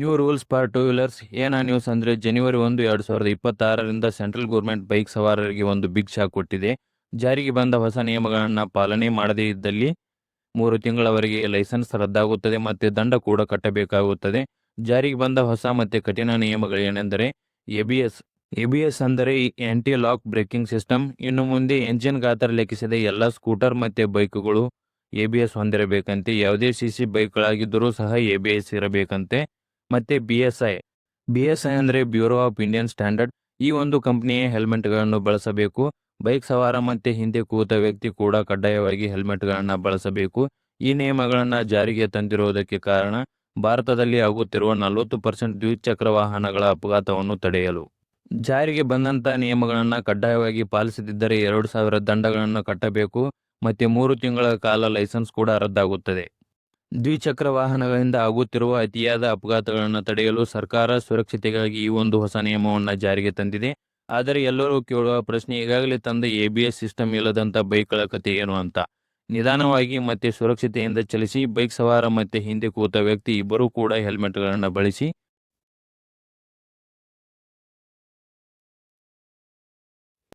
New rules for two wheelers ಏನ news ಅಂದರೆ ಜನವರಿ ಒಂದು, ಎರಡು ಸಾವಿರದ ಇಪ್ಪತ್ತಾರರಿಂದ ಸೆಂಟ್ರಲ್ ಗೌರ್ಮೆಂಟ್ ಬೈಕ್ ಸವಾರರಿಗೆ ಒಂದು ಬಿಗ್ ಶಾಕ್ ಕೊಟ್ಟಿದೆ. ಜಾರಿಗೆ ಬಂದ ಹೊಸ ನಿಯಮಗಳನ್ನು ಪಾಲನೆ ಮಾಡದೇ ಇದ್ದಲ್ಲಿ ಮೂರು ತಿಂಗಳವರೆಗೆ ಲೈಸೆನ್ಸ್ ರದ್ದಾಗುತ್ತದೆ ಮತ್ತು ದಂಡ ಕೂಡ ಕಟ್ಟಬೇಕಾಗುತ್ತದೆ. ಜಾರಿಗೆ ಬಂದ ಹೊಸ ಮತ್ತು ಕಠಿಣ ನಿಯಮಗಳೇನೆಂದರೆ ಬಿ ಎಸ್ ಅಂದರೆ ಆ್ಯಂಟಿ ಲಾಕ್ ಬ್ರೇಕಿಂಗ್ ಸಿಸ್ಟಮ್ ಇನ್ನು ಮುಂದೆ ಎಂಜಿನ್ ಗಾತ್ರ ಲೆಕ್ಕಿಸಿದ ಎಲ್ಲ ಸ್ಕೂಟರ್ ಮತ್ತು ಬೈಕ್ಗಳು ಎಬಿಎಸ್ ಹೊಂದಿರಬೇಕಂತೆ. ಯಾವುದೇ ಸಿ ಸಿ ಬೈಕ್ಗಳಾಗಿದ್ದರೂ ಸಹ ಎಬಿಎಸ್ ಇರಬೇಕಂತೆ. ಮತ್ತೆ B S I B S I ಅಂದ್ರೆ ಬ್ಯೂರೋ ಆಫ್ ಇಂಡಿಯನ್ ಸ್ಟ್ಯಾಂಡರ್ಡ್ ಈ ಒಂದು ಕಂಪನಿಯ ಹೆಲ್ಮೆಟ್ಗಳನ್ನು ಬಳಸಬೇಕು. ಬೈಕ್ ಸವಾರ ಮತ್ತೆ ಹಿಂದೆ ಕೂತ ವ್ಯಕ್ತಿ ಕೂಡ ಕಡ್ಡಾಯವಾಗಿ ಹೆಲ್ಮೆಟ್ಗಳನ್ನು ಬಳಸಬೇಕು. ಈ ನಿಯಮಗಳನ್ನು ಜಾರಿಗೆ ತಂದಿರುವುದಕ್ಕೆ ಕಾರಣ ಭಾರತದಲ್ಲಿ ಆಗುತ್ತಿರುವ ನಲವತ್ತು ಪರ್ಸೆಂಟ್ ದ್ವಿಚಕ್ರ ವಾಹನಗಳ ಅಪಘಾತವನ್ನು ತಡೆಯಲು. ಜಾರಿಗೆ ಬಂದಂತ ನಿಯಮಗಳನ್ನು ಕಡ್ಡಾಯವಾಗಿ ಪಾಲಿಸದಿದ್ದರೆ ಎರಡು ಸಾವಿರ ದಂಡಗಳನ್ನು ಕಟ್ಟಬೇಕು. ಮತ್ತೆ ಮೂರು ತಿಂಗಳ ಕಾಲ ಲೈಸೆನ್ಸ್ ಕೂಡ ರದ್ದಾಗುತ್ತದೆ. ದ್ವಿಚಕ್ರ ವಾಹನಗಳಿಂದ ಆಗುತ್ತಿರುವ ಅತಿಯಾದ ಅಪಘಾತಗಳನ್ನು ತಡೆಯಲು ಸರ್ಕಾರ ಸುರಕ್ಷತೆಗಾಗಿ ಈ ಒಂದು ಹೊಸ ನಿಯಮವನ್ನು ಜಾರಿಗೆ ತಂದಿದೆ. ಆದರೆ ಎಲ್ಲರೂ ಕೇಳುವ ಪ್ರಶ್ನೆ ಈಗಾಗಲೇ ತಂದ ಎ ಬಿ ಎಸ್ ಸಿಸ್ಟಮ್ ಇಲ್ಲದಂಥ ಬೈಕ್ಗಳ ಕಥೆ ಏನು ಅಂತ. ನಿಧಾನವಾಗಿ ಮತ್ತೆ ಸುರಕ್ಷತೆಯಿಂದ ಚಲಿಸಿ, ಬೈಕ್ ಸವಾರ ಮತ್ತೆ ಹಿಂದೆ ಕೂತ ವ್ಯಕ್ತಿ ಇಬ್ಬರೂ ಕೂಡ ಹೆಲ್ಮೆಟ್ಗಳನ್ನು ಬಳಸಿ